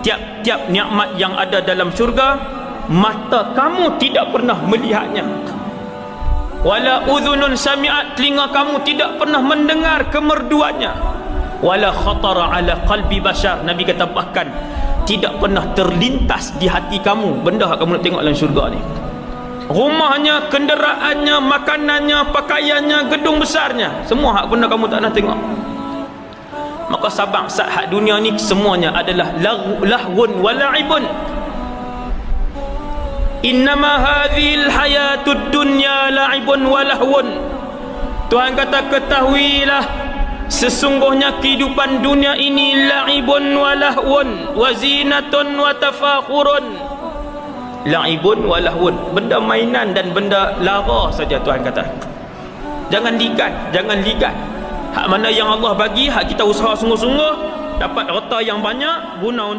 tiap-tiap nikmat yang ada dalam syurga mata kamu tidak pernah melihatnya. Wala udhunun sami'at telinga kamu tidak pernah mendengar kemerduannya wala khatara ala qalbi bashar nabi kata bahkan tidak pernah terlintas di hati kamu benda yang kamu nak tengok dalam syurga ni. Rumahnya kenderaannya makanannya pakaiannya gedung besarnya semua hak benda kamu tak nak tengok maka sabang sat hak dunia ni semuanya adalah lahwun wa la'ibun. Innama hadhil hayatud dunya la'ibun wa lahwun. Tuhan kata ketahuilah sesungguhnya kehidupan dunia ini la'ibun wa lahwun wa zinatun wa tafakhurun. La'ibun wa lahwun. Benda mainan dan benda lara saja Tuhan kata. Jangan ligat jangan ligat hak mana yang Allah bagi hak kita usaha sungguh-sungguh dapat harta yang banyak guna untuk